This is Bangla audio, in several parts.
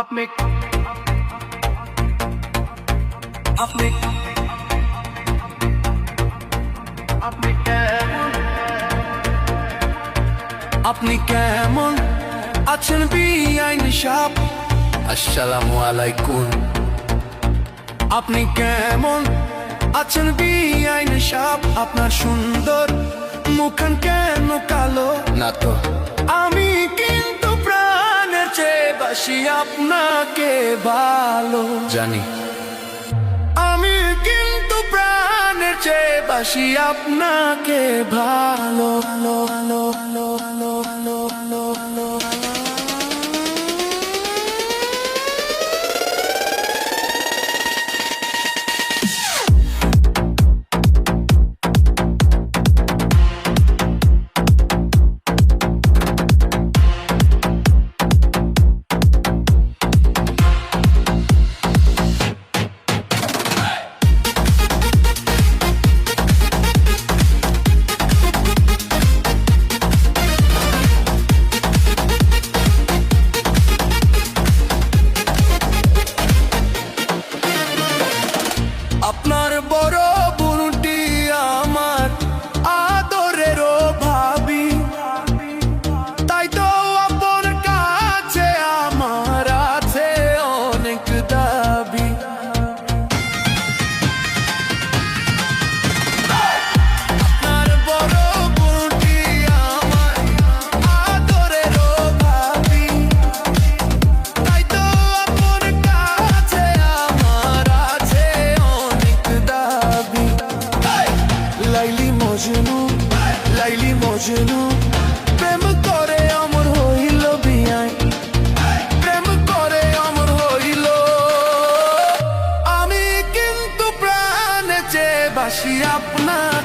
আপনি আপনি আপনি কেমন? আপনি কেমন আছেন বিআইন সাপ আসসালামু আলাইকুম। আপনি কেমন আছেন বিআইন সাপ আপনার সুন্দর মুখান কেন কালো? না তো। বাসি আপনাকে ভালো। জানি। আমি কিন্তু প্রাণের চেয়ে বাসি আপনাকে ভালো। মজনু, লাইলি মজনু। প্রেম করে অমর হইল বিয়াই প্রেম করে অমর হইল। আমি কিন্তু প্রাণ চেয়ে বাসি আপনাকে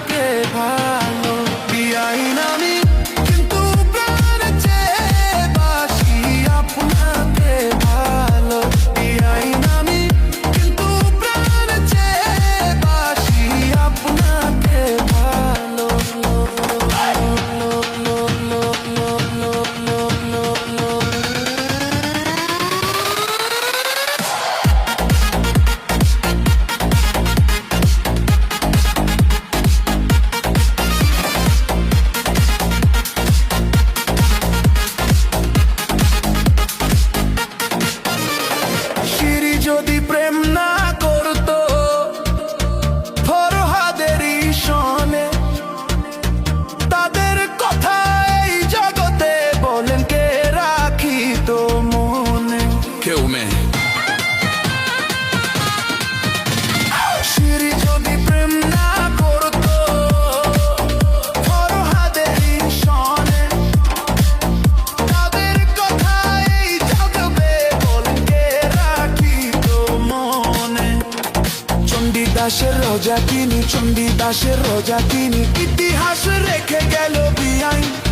রোজা তিনি চণ্ডী দাসের রোজা তিনি ইতিহাস রেখে গেল বিআইন